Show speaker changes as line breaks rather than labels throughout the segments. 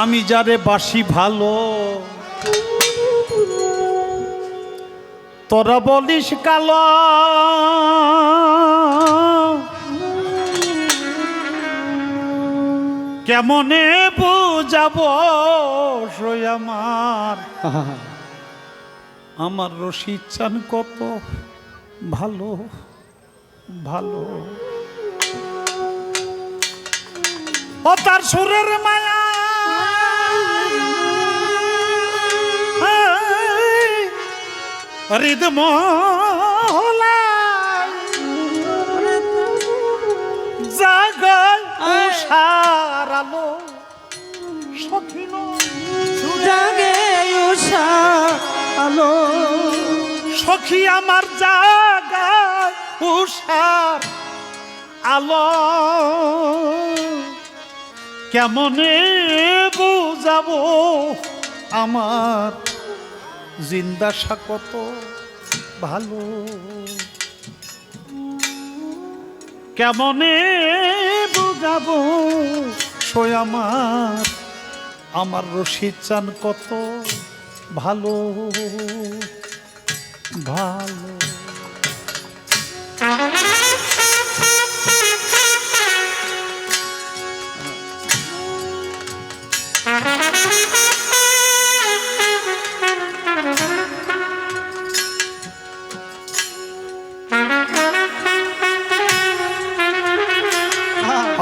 আমি যারে বাসি ভালো, তোরা বলিস কালো। কেমনে বুঝাব আমার? আমার রশিদ চান কত ভালো ভালো। ও তার সুরের মায়া জাগায়
জাগে উষা আলো।
সখী আমার জাগায় উষার আলো। কেমনে বুঝাবো আমার জিন্দাসা কত ভালো। কেমনে বুঝাবো সই আমার? আমার রশিদ চান কত ভালো ভালো।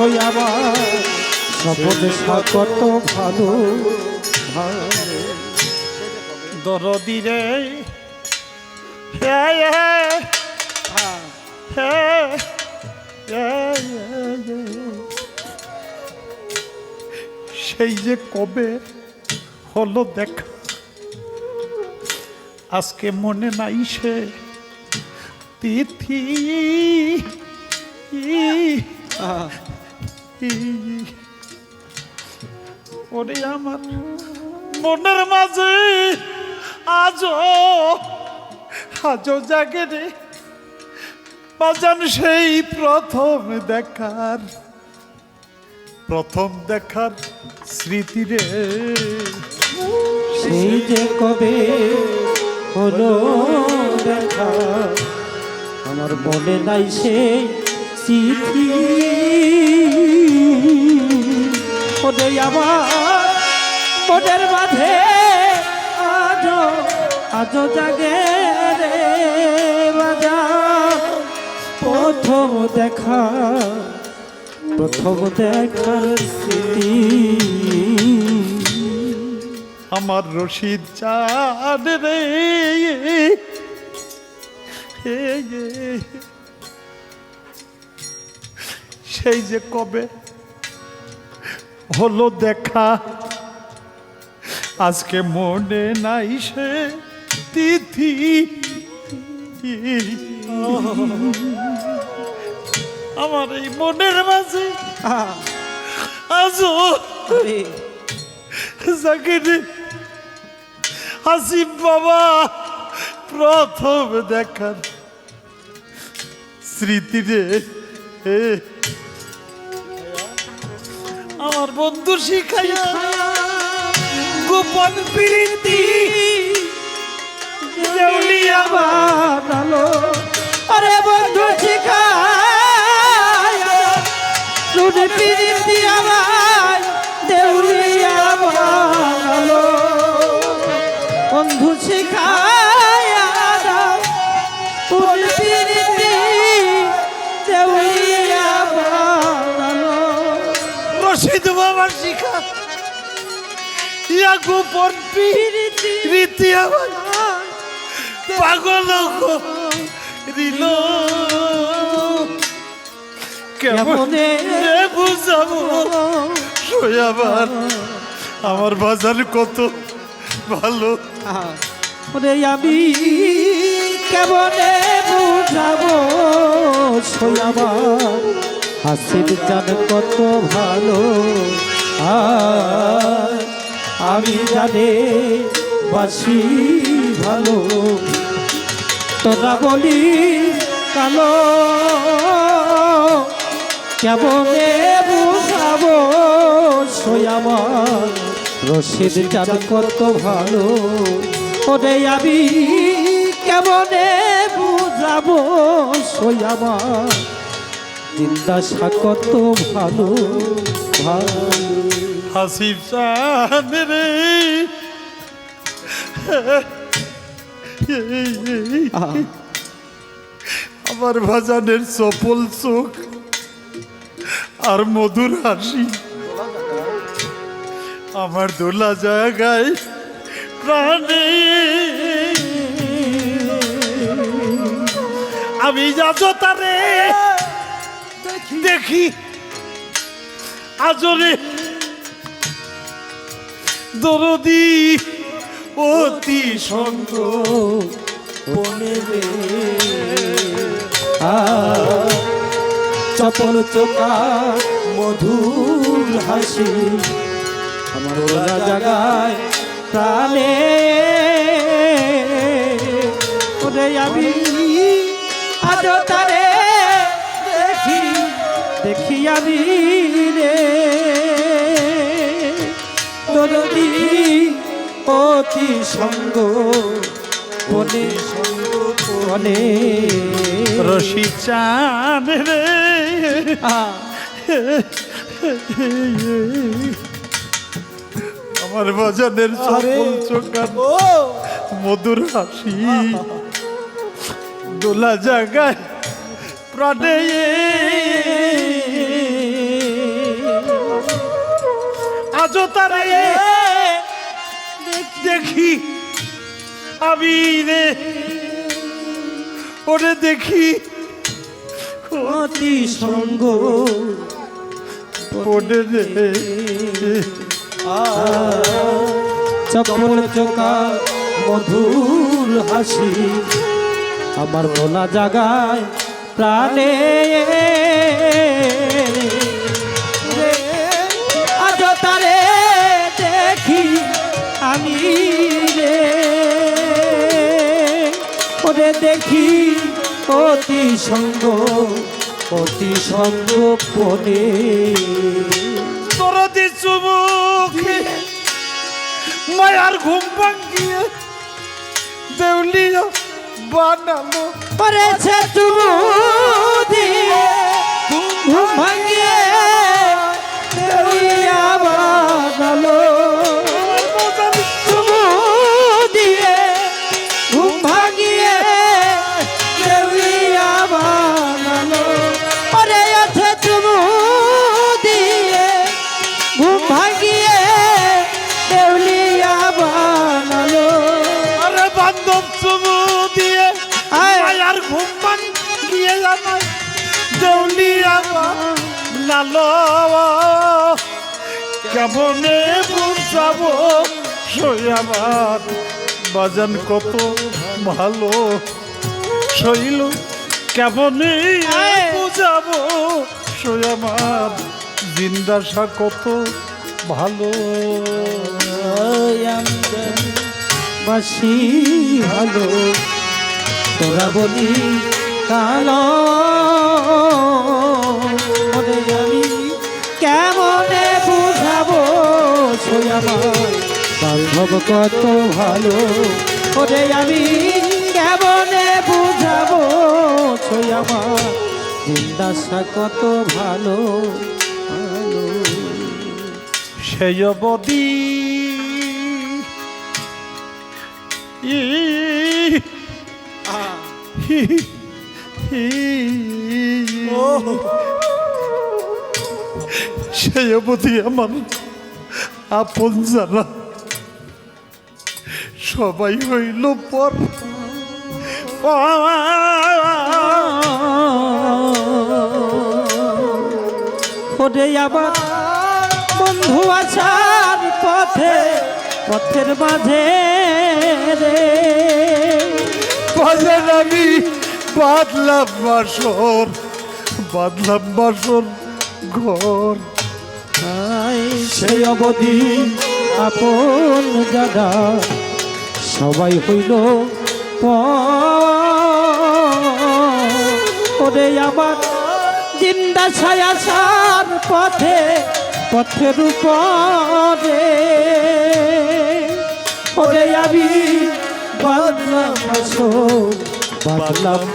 সে আমার সপদেশা কত ভালো
দরদি রে। সেই যে কবে হলো দেখা, আজকে মনে নাই সে তিথি আমার মনের মাঝে আজও আজও জাগে রে। বাজান সেই প্রথম দেখার প্রথম দেখার স্মৃতি রে।
সেই যে কবে হলো দেখা, আমার মনে নাই সেই চিঠি ওরে আমার মনের মাঝে আজ আজ জাগে রে বাজা। প্রথম দেখা, প্রথম দেখার স্মৃতি।
আমার রশিদ চাঁদ রে সেই যে কবে হলো দেখা। আজকে মনে নাই সে তিথি। আমার এই মনের মাঝে আজও জাকিরে হাসিব বাবা প্রথম দেখার স্মৃতি রে। এ, আমার বন্ধু শিখাইয়া গোপন প্রীতি দেউলিয়া
বানালো আরে বন্ধু শিখায় লুটে পিরিতি
রশিদ বাবা শিখা। ইয়া গোপন
পিরিতি
প্রীতি আমার। পাগল রিল। কেমন
কেমনে
বুঝাবো? সয়াবার আমার বাজার কত ভালো?
ওরে আমি কেমনে বুঝাবো? সোয়াবার হাসির জান কত ভালো। আমি জানে বাসি ভালো। তোরা বলি কালো, কেমনে বুঝাবো? সোয়াবার রশিদ জান কত ভালো। ওরে আমি কেমনে বুঝাবো? সোয়াবার দিনদাসা কত ভালো ভালো।
রে। আমার ভাজানের চপল চোখ আর মধুর হাসি। আমার দোলা জায়গায় প্রাণে। আমি যাচ্ছ তারে। দেখি। আজরে দরদি অতি
আ, চপল চোকা মধুর হাসি আমার জাগায় প্রাণে। আমি আজ তারে আমি রে। দরদি অতি সঙ্গ বনে সঙ্গ বনে
রশি চান রে। আমার বাজানের সকল চোখান মধুর হাসি দোলা জায়গায় প্রাণে। তারে দেখি। আমি রে ওরে দেখি।
অতি সঙ্গ
ওরে
চপল চোকা মধুর হাসি আমার ভোলা জাগায় প্রাণে। অতি সঙ্গ অতি সঙ্গ পনে
দরদি চুমুখে মায়ার ঘুম ভাঙিয়ে দেউলিয়া বানালো।
পরেছে চুমুদি ঘুম ভাঙিয়ে
কেমনে বুঝাবো সয়াবার বাজান কত ভালো। শৈল কেমনে। বুঝাবো সয়াবার জিন্দাসা কত ভালো।
বাসি ভালো। তোরা বলি কালো সোয়ামার বান্ধব কত ভালো। ওরে আমি কেমনে বুঝাবো? সোয়ামার জিন্দাসা কত ভালো। ভালো
সেই অবধি ই হি হি সেই অবধি আমার আপন জানা। সবাই হইল পর।
আবার বন্ধু বন্ধু আসার পথে পথের মাঝে রে।
বাজার আমি বাদলাম বাসর বাদলাম বাসর ঘর।
সেই অবধি আপন জানা সবাই হইল পর। আমার জিন্দা ছায়াসার পথে পথের উপরে ওরে আমি বাদলাম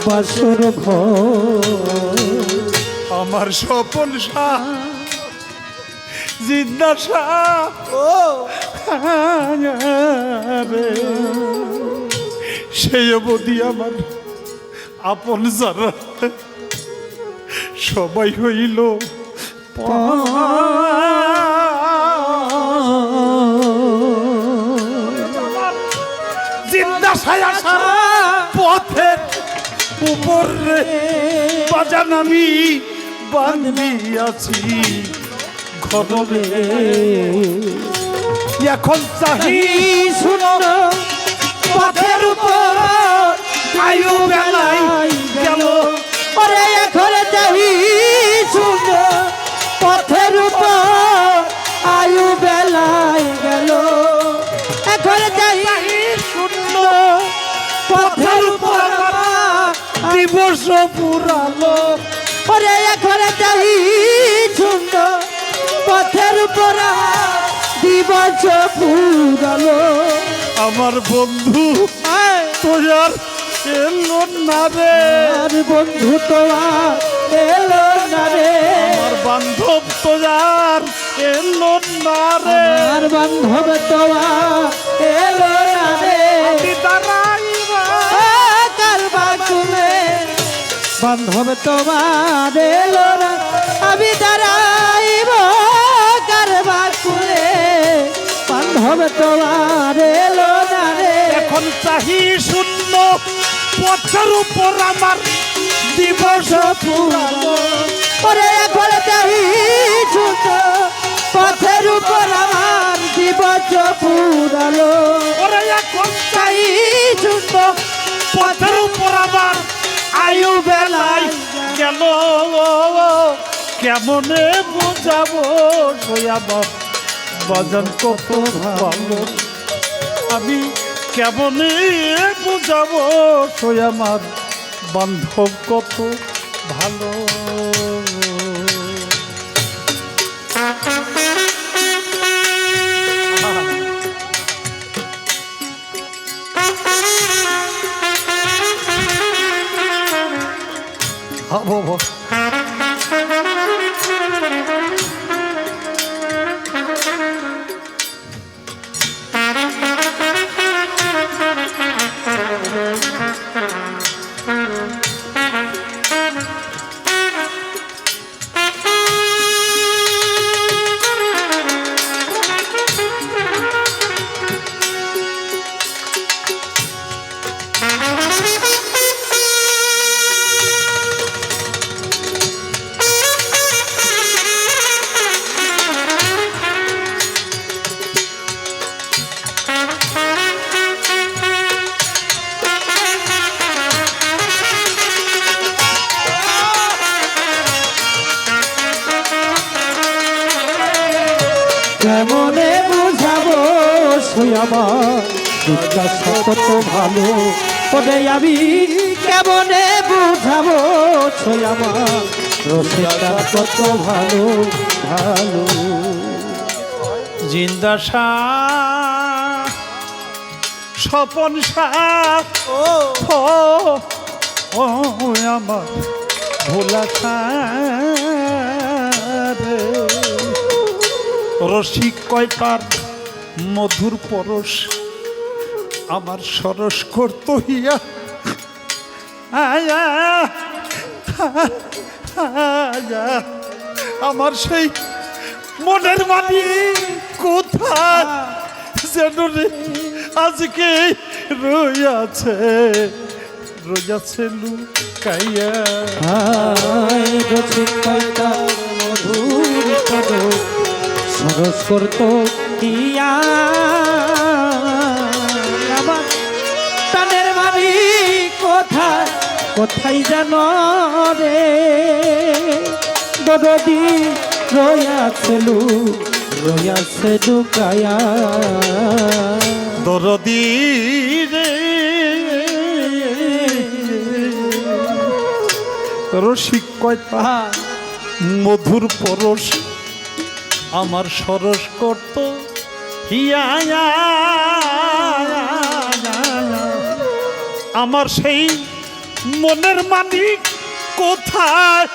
বাসর ঘর।
আমার স্বপন শাহ শাহ ও। সেই অবধি আমার আপন যারা। সবাই হইল সারা পথের উপরে বাজান আমি বান্ধি আছি ঘরে এখন চাহি
শূন্য পথের উপর
আয়ু বেলায় গেল।
ওরে এখন যাহি শূন্য পথের উপর আয়ু বেলায় গেল। এখন যাহি শূন্য পথের উপর
দিবস পুরালো
ওরে এখন শূন্য পথের উপর আমার দিবস পুরালো
আমার বন্ধু তোর এলো না রে।
আর বন্ধু তোমার এলো না রে।
আমার বান্ধব তোর এলো না রে।
আর বান্ধব তোমার এলো না রে।
দাঁড়াইবা
কারবা তুমি বান্ধব তোমার এলো না। আমি দাঁড়াইব বান্ধব তোমার এলো
এখন চাহি শূন্য পথের উপর আমার দিবস
ওরে এখন চাহি ছুট পথের উপর আমার দিবস পুরালো
ওরে এখন
চাই ছুট
পথের উপর আমার আয়ু বেলায় গেল। কেমনে বোঝাবো আমার বাজান কত ভালো। আমি কেমনে বোঝাবো সই আমার বান্ধব কত ভালো। হব হব
কেমনে কত ভালো? ওরে আমি কেমনে বুঝাবো? আমার রসিকটা কত ভালো ভালো।
জিন্দা শাহ স্বপন শাহ ও। ও আমার ভোলা রসিক কয়টার মধুর পরশ আমার সরস করত হিয়া আমার সেই মনের মানি কোথায় যেন আজকে রইয়াছে রইয়াছে লুকাইয়া।
মধুর খরচ করতো ইয়া কোথায় যেন রে? দরদি রয়াছে রয়াছে লুকায়া।
দরদি রে। রসিক কয়টা মধুর পরশ, আমার সরস করত হিয়া। আমার সেই মনের মালিক কোথায়?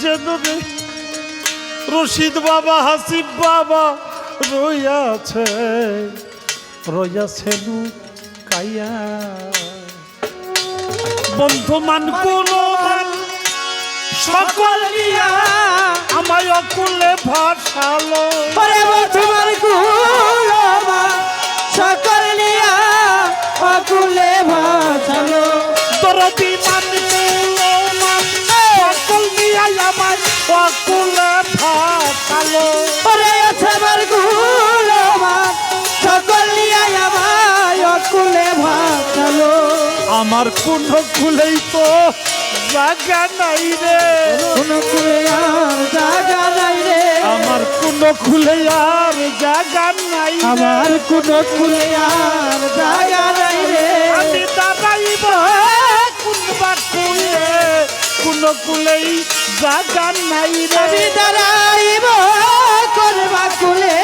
যেন রশিদ বাবা, হাসিব বাবা রইয়াছে রইয়াছে কাইয়া। বন্ধু মান কোন সকল আমায় অকুলে ভাসালো।
পরে তোমার
আমার কোন খুলেই তো জায়গা নাই রে।
কোন কুলে আর জায়গা নাই রে।
আমার কোন খুলে আর জায়গা নাই।
আমার কোন কুলে আর জায়গা নাই রে।
আমি দাঁড়াইব কোন বা কুলে কোন কুলেই জায়গা নাই রে।
আমি দাঁড়াইব করবা কুলে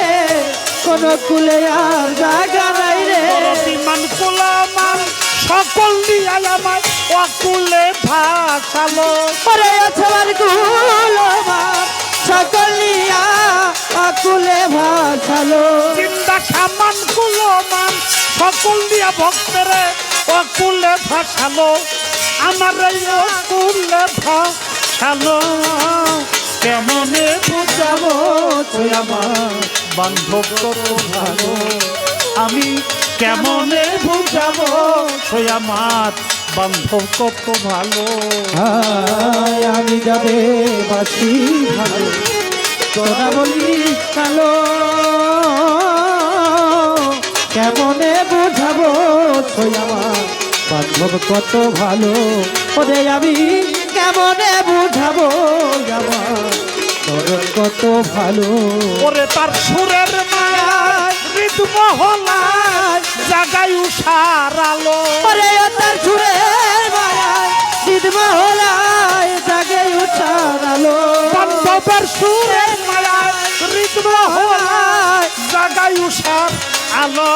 কোন কুলে আর জায়গা নাই রে।
বিমান কুলামান সকল দিয়া আমার অকুলে ভাসালো।
পরে তোমার কুলমা সকল নিয়া আকুলে ভাসালো।
চিন্তা সামান কুলমান সকল দিয়া ভক্তরে অকুলে ভাসালো। আমার এই অকুলে ভাসালো। কেমনে বুঝাবো তুই আমার বান্ধব ভালো? আমি কেমনে বুঝাবো? তুই আমার বান্ধব কত ভালো।
আমি যাবে বাসি ভালো। তোরা বলি কালো। কেমনে বুঝাবো? ছই আমার বান্ধব কত ভালো। ওরে আমি কেমনে বুঝাবো? আমার তোর কত ভালো।
ওরে তার সুরের মায়ায় হৃদমহলায় জাগায় সারালো
ওরে তার সুরের মায়ায় দিদমহলায় জাগে উঠারালো
বান্ধবের সুরের মায়ায় হৃদমহলায় জাগায় সার আলো।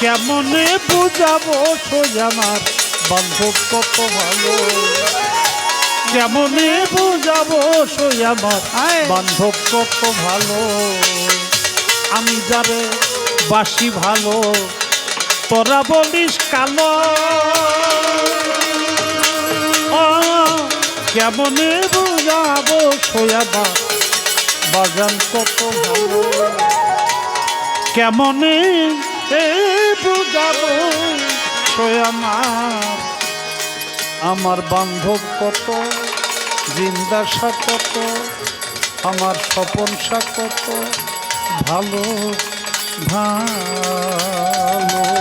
কেমনে বুঝাবো সোজ আমার বান্ধব কত ভালো। কেমনে বুঝাবো সোজ আমার বান্ধব কত ভালো। আমি যারে বাসি ভালো, তোরা বলিস কালো। কেমনে বুঝাবো সোয়াবা বাগান কত ভালো। কেমনে বুঝাবো সোয়ামার আমার বান্ধব কত, জিন্দাসা কত, আমার স্বপনসা কত। ভালো ভালো।